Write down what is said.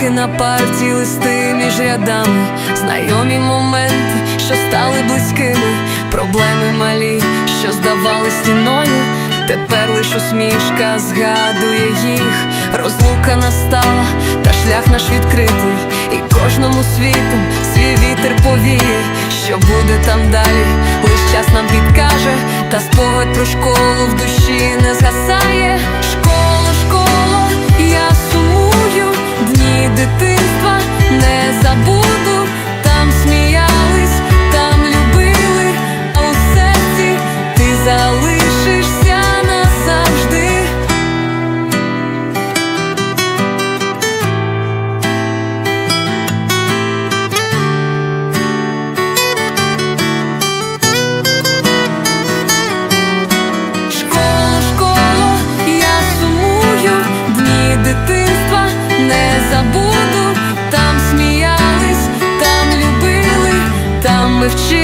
Нотатки на парті, листи між рядами, знайомі моменти, що стали близькими, проблеми малі, що здавали стіною. Тепер лиш усмішка згадує їх, розлука настала, та шлях наш відкритий, і кожному світу свій вітер повіє, що буде там далі, лиш час нам підкаже, та спогад про школу в душі не ми й